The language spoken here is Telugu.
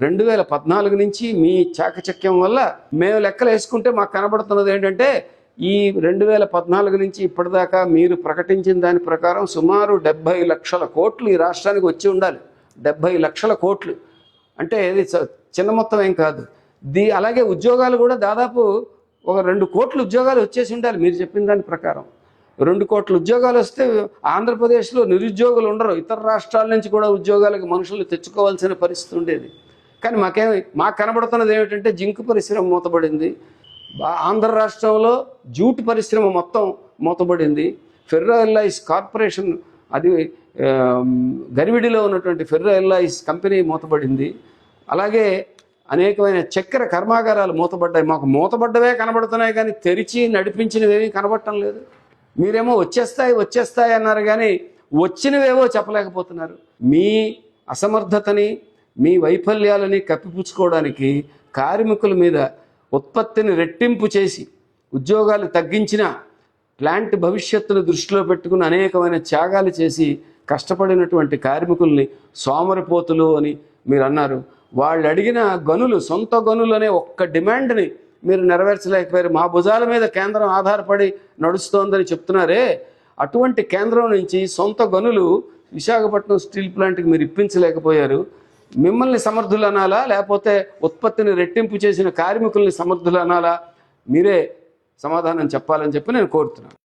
రెండు వేల పద్నాలుగు నుంచి మీ చాకచక్యం వల్ల మేము లెక్కలు వేసుకుంటే మాకు కనబడుతున్నది ఏంటంటే ఈ రెండు వేల పద్నాలుగు నుంచి ఇప్పటిదాకా మీరు ప్రకటించిన దాని ప్రకారం సుమారు డెబ్బై లక్షల కోట్లు ఈ రాష్ట్రానికి వచ్చి ఉండాలి. డెబ్బై లక్షల కోట్లు. అంటే ఇది చ- చిన్న మొత్తం ఏం కాదు. దీ అలాగే ఉద్యోగాలు కూడా దాదాపు ఒక రెండు కోట్ల ఉద్యోగాలు వచ్చేసి ఉండాలి మీరు చెప్పిన దాని ప్రకారం. రెండు కోట్ల ఉద్యోగాలు వస్తే ఆంధ్రప్రదేశ్లో నిరుద్యోగులు ఉండరు. ఇతర రాష్ట్రాల నుంచి కూడా ఉద్యోగాలకు మనుషులు తెచ్చుకోవాల్సిన పరిస్థితి ఉండేది. కానీ మాకేమి మాకు కనబడుతున్నది ఏమిటంటే జింకు పరిశ్రమ మూతపడింది ఆంధ్ర రాష్ట్రంలో జూట్ పరిశ్రమ మొత్తం మూతపడింది ఫెర్రో ఎల్లాయిస్ కార్పొరేషన్ అది గరివిడిలో ఉన్నటువంటి ఫెర్రో ఎల్లాయిస్ కంపెనీ మూతపడింది అలాగే అనేకమైన చక్కెర కర్మాగారాలు మూతబడ్డాయి. మాకు మూతబడ్డవే కనబడుతున్నాయి కానీ తెరిచి నడిపించినవేమీ కనబడటం లేదు. మీరేమో వచ్చేస్తాయి వచ్చేస్తాయి అన్నారు కానీ వచ్చినవేవో చెప్పలేకపోతున్నారు. మీ అసమర్థతని మీ వైఫల్యాలని కప్పిపుచ్చుకోవడానికి కార్మికుల మీద ఉత్పత్తిని రెట్టింపు చేసి ఉద్యోగాలు తగ్గించిన ప్లాంట్ భవిష్యత్తును దృష్టిలో పెట్టుకుని అనేకమైన త్యాగాలు చేసి కష్టపడినటువంటి కార్మికుల్ని సోమరిపోతులు అని మీరు అన్నారు వాళ్ళు అడిగిన గనులు సొంత గనులు అనే ఒక్క డిమాండ్ని మీరు నెరవేర్చలేకపోయారు. మా భుజాల మీద కేంద్రం ఆధారపడి నడుస్తోందని చెప్తున్నారే. అటువంటి కేంద్రం నుంచి సొంత గనులు విశాఖపట్నం స్టీల్ ప్లాంట్కి మీరు ఇప్పించలేకపోయారు. మిమ్మల్ని సమర్థులు అనాలా లేకపోతే ఉత్పత్తిని రెట్టింపు చేసిన కార్మికుల్ని సమర్థులు అనాలా మీరే సమాధానం చెప్పాలని చెప్పి నేను కోరుతున్నాను.